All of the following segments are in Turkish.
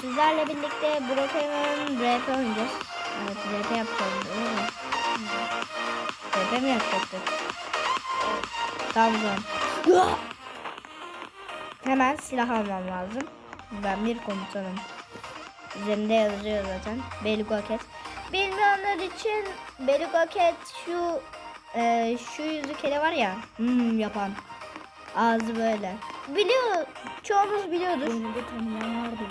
sizlerle birlikte Brokeman RP oynayacağız. Evet RP yapacağız değil mi? RP mi yapacaktık? Zaman. Hemen silah almam lazım. Ben bir komutanım. Üzerinde yazıyor zaten. Belugaket. Bilmeyenler için Belugaket şu e, şu yüzü kere var ya hmm, yapan. Ağzı böyle. Biliyor, çoğumuz biliyordur. Beni de tanıyan vardır.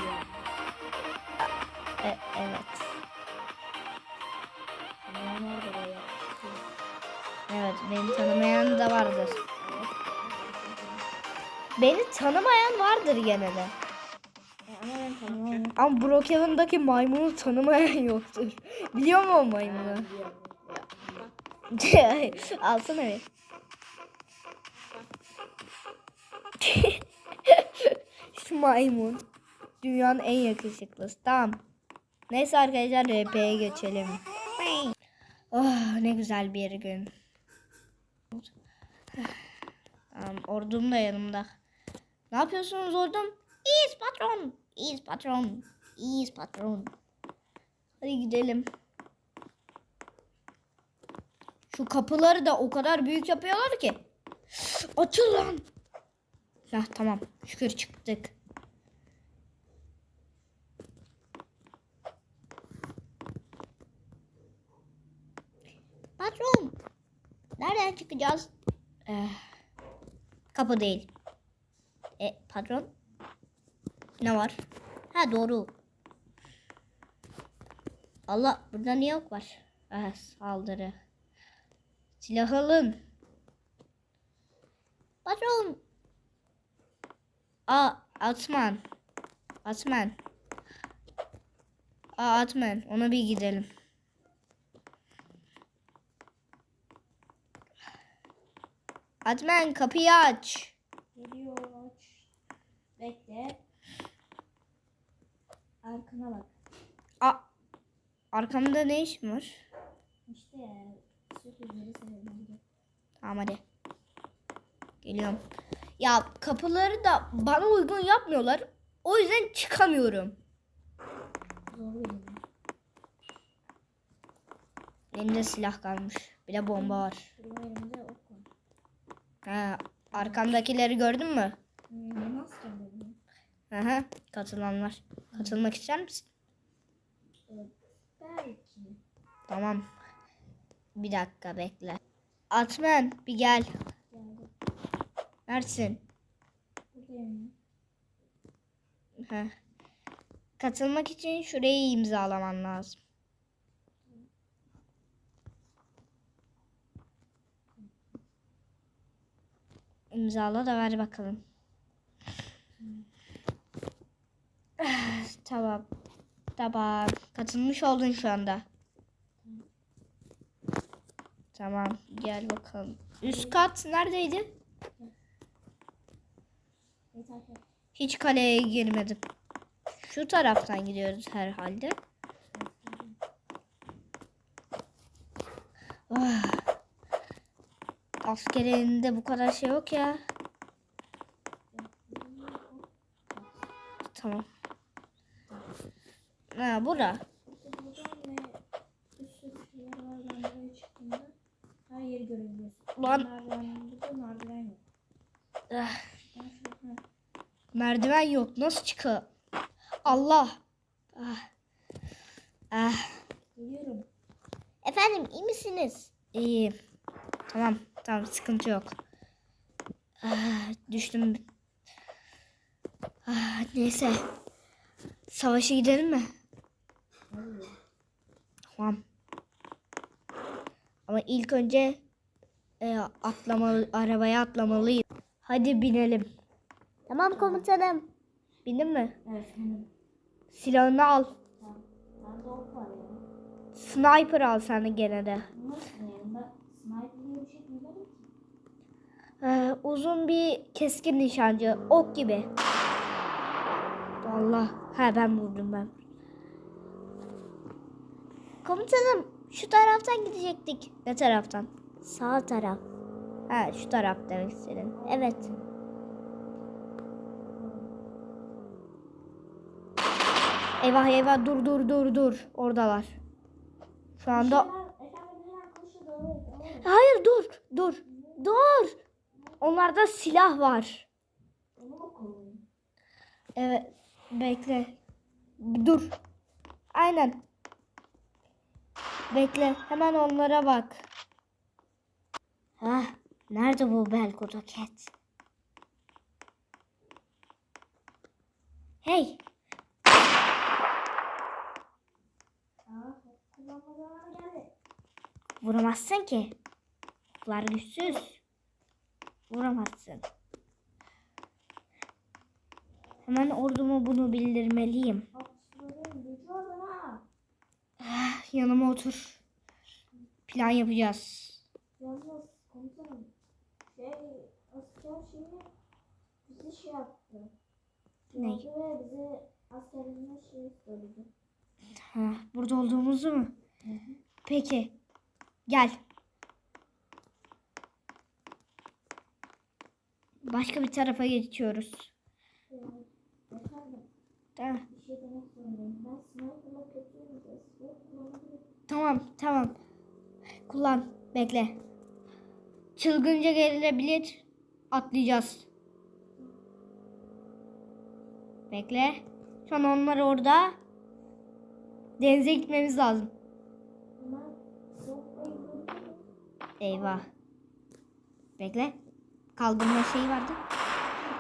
E, evet. Evet, beni tanımayan da vardır. Beni tanımayan vardır gene de. E, ama Brookhaven'daki maymunu tanımayan yoktur. Biliyor musun o maymunu? Alsana bir. Şu maymun. Dünyanın en yakışıklısı. Tamam. Neyse arkadaşlar RP'ye geçelim. Oh ne güzel bir gün. Ordum da yanımda. Ne yapıyorsunuz ordum? İyiyiz patron. İyiyiz patron. İyiyiz patron. Hadi gidelim. Şu kapıları da o kadar büyük yapıyorlar ki. Açıl lan. Ya tamam. Şükür çıktık. Patron. Nereden çıkacağız? Eh, kapı değil. E patron? Ne var? Ha doğru. Allah burada ne yok var? Ah, saldırı. Silah alın. Patron. Aa Atman. Atman. Aa Atman. Ona bir gidelim. Atman kapıyı aç. Geliyor aç. Bekle. Arkana bak. Aa, arkamda ne iş var? İşte ya. Sürprizleri severim. Tamam hadi. Geliyorum. Ya kapıları da bana uygun yapmıyorlar. O yüzden çıkamıyorum. Elimde silah kalmış. Bir de bomba var. Elimde. Ha, arkamdakileri gördün mü? Benim? Aha, katılanlar. Katılmak ister misin? Belki. Tamam. Bir dakika bekle. Atmen bir gel. Ha. Katılmak için şurayı imzalaman lazım. İmzala da ver bakalım. Tamam. Tamam. Katılmış oldun şu anda. Tamam. Gel bakalım. Üst kat neredeydi? Hiç kaleye girmedim. Şu taraftan gidiyoruz herhalde. Ah. Askerinde bu kadar şey yok ya. Tamam. Ha bura. Her yeri görebiliyorsun. Lan. Merdiven, yok. Ah, merdiven yok. Nasıl çıkıyor? Allah. Ah. Ah. Geliyorum. Efendim iyi misiniz? İyiyim. Tamam tamam sıkıntı yok. Ah, düştüm. Ah, neyse. Savaşa gidelim mi? Tamam. Ama ilk önce e, atlamalı, arabaya atlamalıyız. Hadi binelim. Tamam komutanım. Bindin mi? Evet. Silahını al. Sniper al de gene de. Nasıl sniper diye bir şey duymadım ki. Ee, uzun bir keskin nişancı. Ok gibi. Allah. Ha ben vurdum ben. Komutanım şu taraftan gidecektik. Ne taraftan? Sağ taraf. Ha şu taraf demek istedin. Evet. Eyvah eyvah dur dur dur dur. Oradalar. Şu anda. Hayır dur dur dur. Onlarda silah var. Evet bekle. Dur. Aynen. Bekle hemen onlara bak. Hah nerede bu Belko roket? Hey vuramazsın ki. Bunlar güçsüz. Vuramazsın. Hemen orduma bunu bildirmeliyim. Ah, Yanıma otur. Plan yapacağız. Yalnız komutanım. Şey, asker şimdi bizi şey yaptı. Ne? Ve bize askerine şey söyledi. Ha, burada olduğumuzu mu? Peki. Gel. Başka bir tarafa geçiyoruz. Tamam. Tamam. Kullan. Bekle. Çılgınca gelebilir. Atlayacağız. Bekle. Şu an onlar orada. Denize gitmemiz lazım. Eyvah. Bekle. Kaldırma şeyi vardı.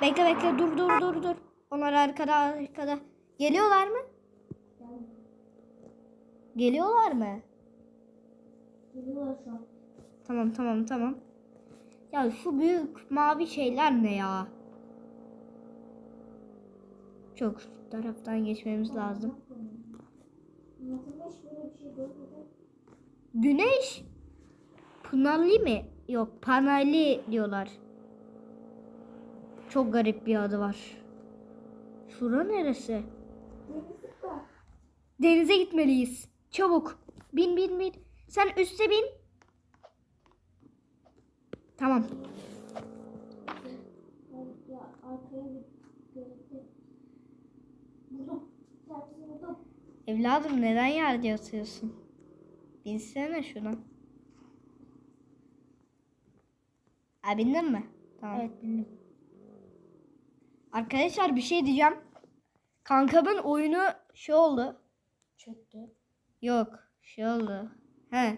Bekle bekle dur dur dur dur. Onlar arkada arkada. Geliyorlar mı? Geliyorlar mı? geliyorlar şu an. Tamam tamam tamam. Ya şu büyük mavi şeyler ne ya? Çok taraftan geçmemiz lazım. Güneş Pınarlı mı? Yok Panarlı diyorlar. Çok garip bir adı var. Şura neresi? Denize gitmeliyiz. Çabuk. Bin bin bin. Sen üste bin. Tamam. Evladım neden yerde yatıyorsun? Binsene şuna. Ha bindin mi? Tamam. Evet bindim. Arkadaşlar bir şey diyeceğim. Kankamın oyunu şey oldu. Çöktü. Yok şey oldu. He.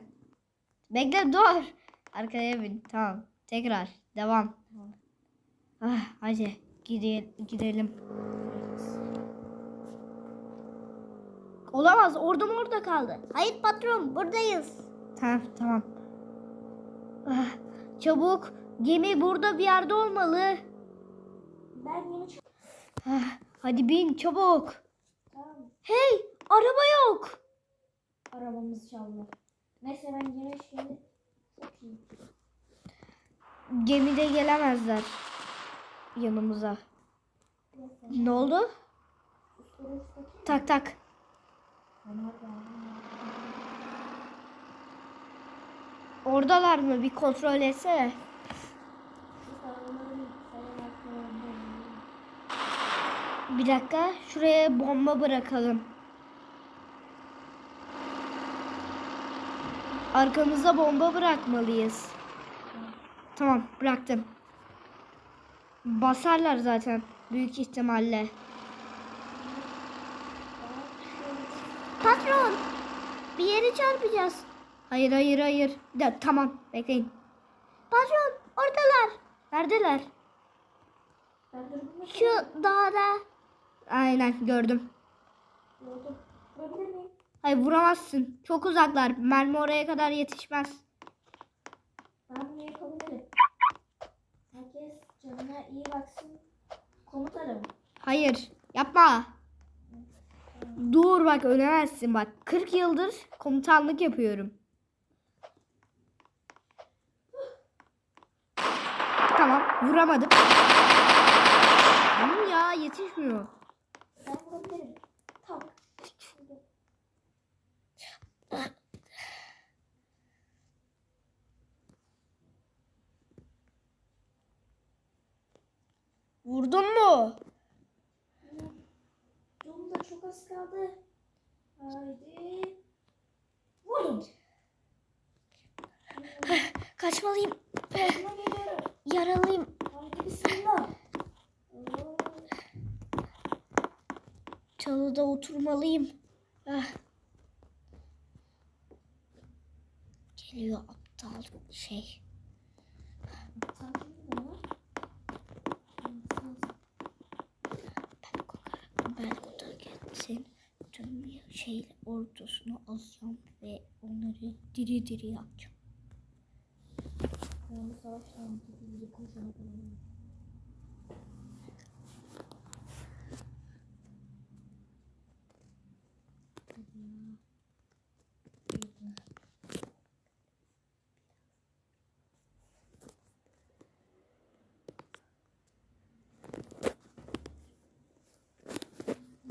Bekle dur. Arkaya bin. Tamam. Tekrar. Devam. Ah, hadi gide- gidelim. Olamaz. Ordum orada kaldı. Hayır patron buradayız. Tamam tamam. Ah, çabuk. Gemi burada bir yerde olmalı. Ben yeni. Ah, hadi bin çabuk. Tamam. Hey araba yok. Arabamızı çaldılar. Neyse ben yine şimdi sokayım. Gemide gelemezler yanımıza. Neyse. Ne oldu? Tak tak. Oradalar mı? Bir kontrol etsene. Bir dakika. Şuraya bomba bırakalım. Arkamıza bomba bırakmalıyız. Tamam bıraktım. Basarlar zaten. Büyük ihtimalle. Patron. Bir yere çarpacağız. Hayır hayır hayır. De, tamam bekleyin. Patron oradalar. Neredeler? Şu dağda. Aynen gördüm. Hayır vuramazsın. Çok uzaklar. Mermi oraya kadar yetişmez. Ben bunu yapabilirim. Herkes canına iyi baksın. Komutanım. Hayır. Yapma. Dur bak ölemezsin bak. 40 yıldır komutanlık yapıyorum. Tamam vuramadım. Hı, ya yetişmiyor. Ben vurabilirim. Tak. Vurdun mu? Yolu da çok çok az kaldı. Haydi. Vurdum. Kaçmalıyım. Yaralıyım. Çalıda oturmalıyım. Ah. Geliyor aptal şey. Belgo'da gelsin. Tüm şey ordusunu alacağım ve onları diri diri yapacağım. Bu savaştan.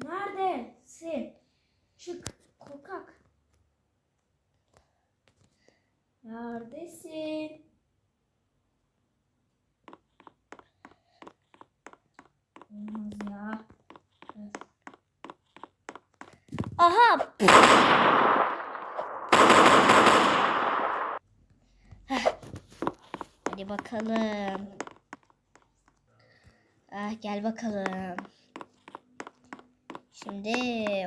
Neredesin? Çık korkak. Neredesin? Olmaz ya. Evet. Aha! Hadi bakalım. Ah, gel bakalım. Şimdi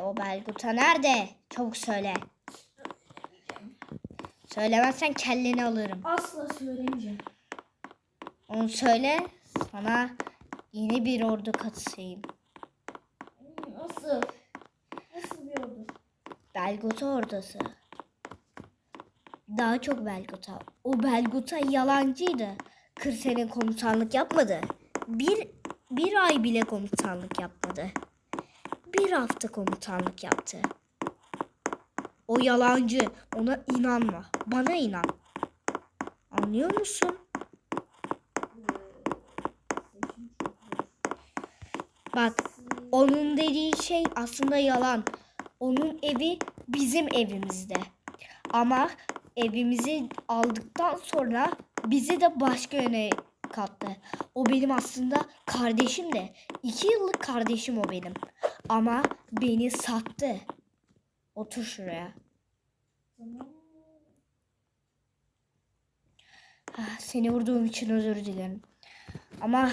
o Belguta nerede? Çabuk söyle. Söylemezsen kelleni alırım. Asla söylemeyeceğim. Onu söyle. Sana yeni bir ordu katısayım. Nasıl? Belguta ordusu. Daha çok Belguta. O Belguta yalancıydı. 40 sene komutanlık yapmadı. Bir, bir ay bile komutanlık yapmadı. Bir hafta komutanlık yaptı. O yalancı. Ona inanma. Bana inan. Anlıyor musun? Bak onun dediği şey aslında yalan. Onun evi bizim evimizde. Ama evimizi aldıktan sonra bizi de başka yöne kattı. O benim aslında kardeşim de. İki yıllık kardeşim o benim. Ama beni sattı. Otur şuraya. Ah, Seni vurduğum için özür dilerim. Ama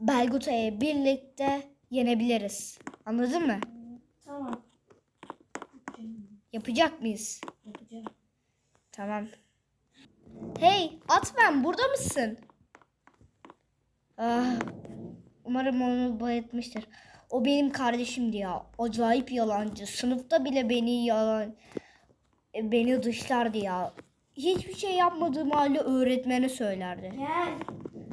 Belguta'yı birlikte yenebiliriz. Anladın mı? Tamam. Yapacak mıyız? Yapacağım. Tamam. Hey Atman burada mısın? Ah, umarım onu bayıltmıştır. O benim kardeşimdi ya. Acayip yalancı. Sınıfta bile beni yalan e, beni dışlardı ya. Hiçbir şey yapmadığım halde öğretmene söylerdi. Gel.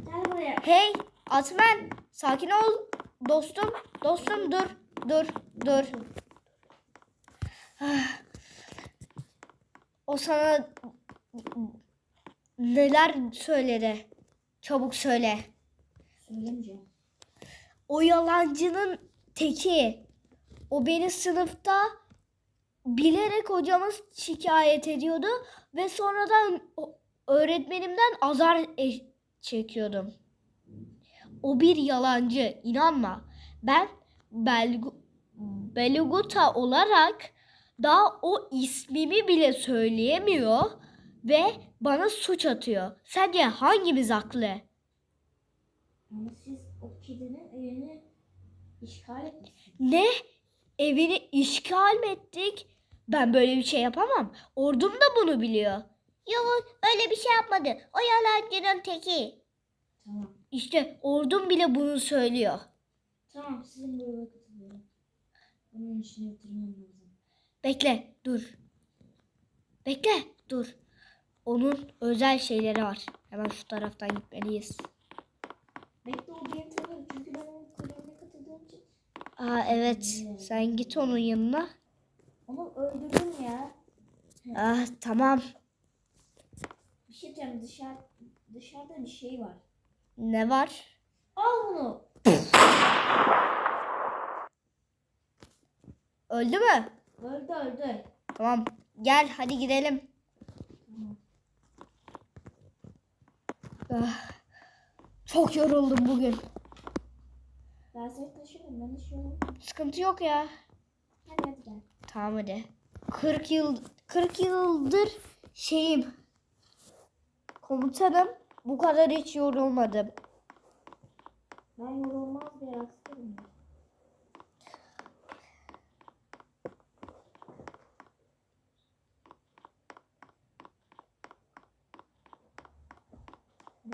Gel buraya. Hey Atman sakin ol dostum. Dostum dur dur dur. O sana neler söyledi? Çabuk söyle. Söylemeyeceğim. O yalancının teki. O beni sınıfta bilerek hocamız şikayet ediyordu ve sonradan öğretmenimden azar e- çekiyordum. O bir yalancı, inanma. Ben Belgu Beluguta olarak daha o ismimi bile söyleyemiyor ve bana suç atıyor. Sence hangimiz haklı? Ama siz o kedinin evini işgal etmişsiniz. Ne? Evini işgal mi ettik? Ben böyle bir şey yapamam. Ordum da bunu biliyor. Yok öyle bir şey yapmadı. O yalancının teki. Tamam. İşte ordum bile bunu söylüyor. Tamam sizin gruba katılıyorum. Onun işini bitirmem lazım. Bekle dur. Bekle dur. Onun özel şeyleri var. Hemen şu taraftan gitmeliyiz. Bekle o beni tanır çünkü ben onun kulübüne katıldığım için. Aa evet sen git onun yanına. Onu öldürdüm ya. Ah tamam. Bir şey diyeceğim dışarı, dışarıda bir şey var. Ne var? Al bunu. Öldü mü? Öldü öldü. Tamam. Gel hadi gidelim. Ah, çok yoruldum bugün. Ben seni taşırım ben olmam. Sıkıntı yok ya. Hadi hadi gel. Tamam hadi. 40 yıl 40 yıldır şeyim. Komutanım bu kadar hiç yorulmadım. Ben yorulmaz bir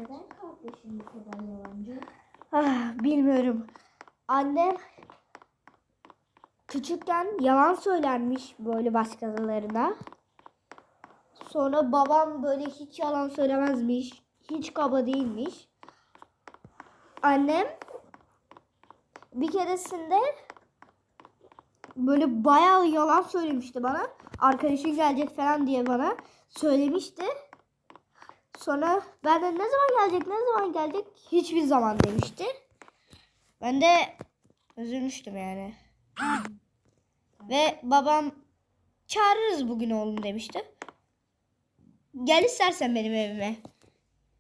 Neden kardeşim bu kadar yalancı? Ah, bilmiyorum. Annem küçükken yalan söylenmiş böyle başkalarına. Sonra babam böyle hiç yalan söylemezmiş. Hiç kaba değilmiş. Annem bir keresinde böyle bayağı yalan söylemişti bana. Arkadaşın gelecek falan diye bana söylemişti. Sonra ben de ne zaman gelecek, ne zaman gelecek hiçbir zaman demişti. Ben de üzülmüştüm yani. Ve babam çağırırız bugün oğlum demişti. Gel istersen benim evime.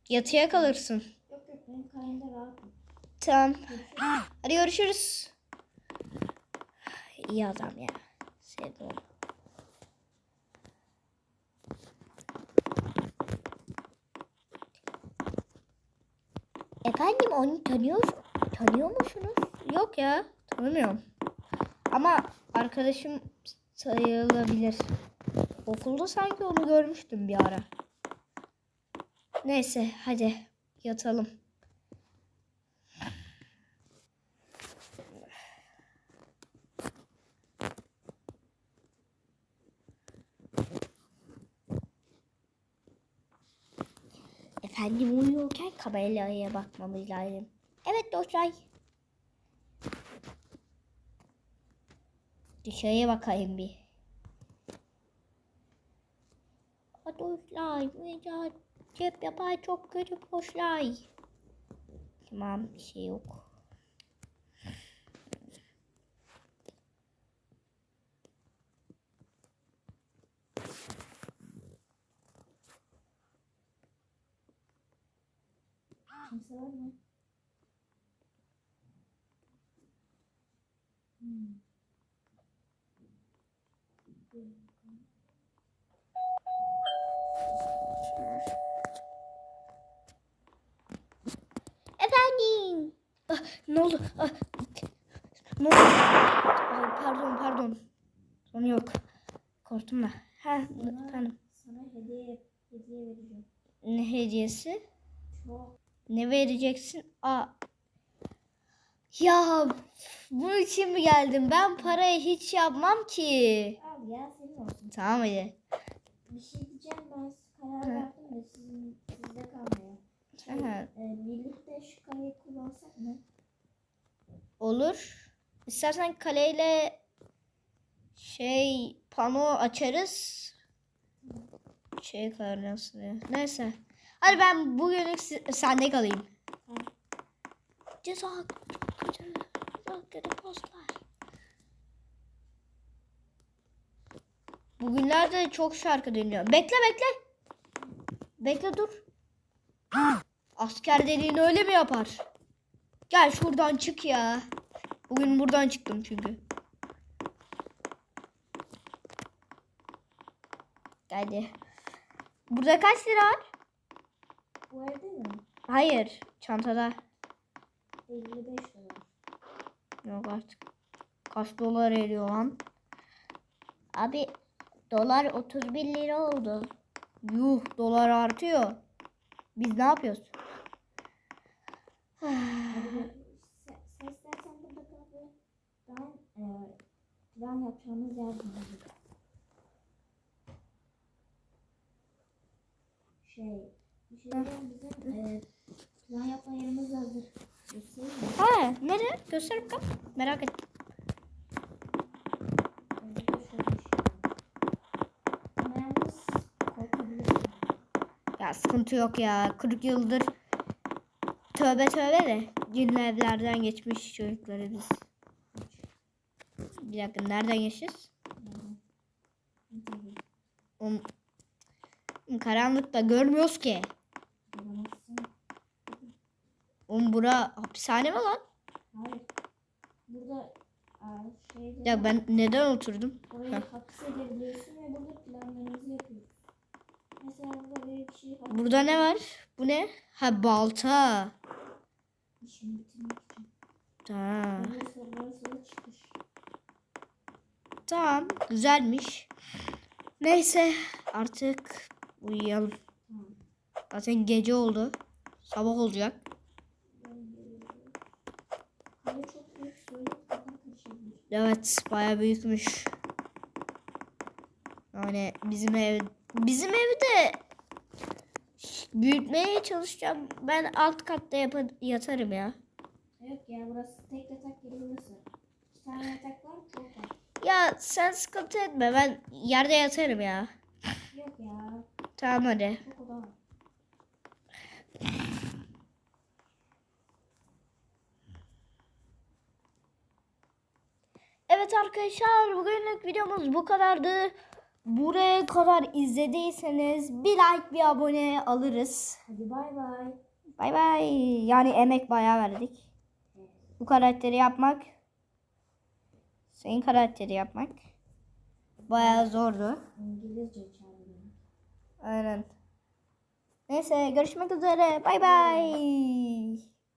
Yatıya kalırsın. Yok yok benim kayında rahatım. Tamam. Hadi görüşürüz. İyi adam ya. Sevdim onu. Efendim onu tanıyor, tanıyor musunuz? Yok ya tanımıyorum. Ama arkadaşım sayılabilir. Okulda sanki onu görmüştüm bir ara. Neyse hadi yatalım. Efendim uyuyorken kameraya bakmamız lazım. Evet dostlar. Dışarıya bakayım bir. Dostlar, cep yapar çok kötü dostlar. Tamam bir şey yok. Var mı? Hmm. Efendim. Ah, ne oldu? Ah, ne oldu? Ay, pardon pardon. Sonu yok. Korktum da. Ha, efendim. Sana hediye hediye vereceğim. Ne hediyesi? Çok. Ne vereceksin? Aa. Ya bunun için mi geldim? Ben parayı hiç yapmam ki. Al ya senin olsun. Tamam hadi. Bir şey diyeceğim ben karar verdim de sizin sizde kalmıyor. Şey, e, birlikte şu kaleyi kullansak mı? Olur. İstersen kaleyle şey pano açarız. Şey kadar nasıl ya? Neyse. Hadi ben bugünlük sende kalayım. Ceza postlar. Bugünlerde çok şarkı dinliyorum. Bekle bekle. Bekle dur. Asker dediğin öyle mi yapar? Gel şuradan çık ya. Bugün buradan çıktım çünkü. Hadi. Burada kaç lira var? Bu evde mi? Hayır. Çantada. 55 dolar. Yok artık. Kaç dolar ediyor lan? Abi dolar 31 lira oldu. Yuh dolar artıyor. Biz ne yapıyoruz? E, plan yapacağımız yer. Şey, bir şey bizim e, plan yapma yerimiz hazır. Ha, nereye? Göster bakalım. Merak ettim. Ya sıkıntı yok ya. 40 yıldır tövbe tövbe de cinli evlerden geçmiş çocukları biz. Bir dakika nereden geçeceğiz? Oğlum, karanlıkta görmüyoruz ki. Oğlum bura hapishane mi lan? Hayır. Burada aa, ya. Şeyde Ya ben neden oturdum? orayı Heh. hapsedebiliyorsun ve burada planlarınızı yapıyorsun. Mesela burada bir kişiyi hapse- Burada ne var? Bu ne? Ha balta. İşini bitirmek için. Çıkış. Tamam. Güzelmiş. Neyse artık uyuyalım. Zaten gece oldu. Sabah olacak. Ben geliyorum. Kale çok büyük söyleyip kafam karışabilir. Evet baya büyükmüş. Yani bizim ev bizim evde büyütmeye çalışacağım. Ben alt katta yapa- yatarım ya. Yok ya burası tek yatak yeri burası. İki tane yatak var var. Ya sen sıkıntı etme ben yerde yatarım ya. Yok ya Tamam hadi. çok oda var. Evet arkadaşlar bugünlük videomuz bu kadardı. Buraya kadar izlediyseniz bir like bir abone alırız. Hadi bay bay. Bay bay. Yani emek bayağı verdik. Bu karakteri yapmak. Senin karakteri yapmak. Bayağı zordu. İngilizce çağırıyorum. Aynen. Neyse görüşmek üzere. Bay bay.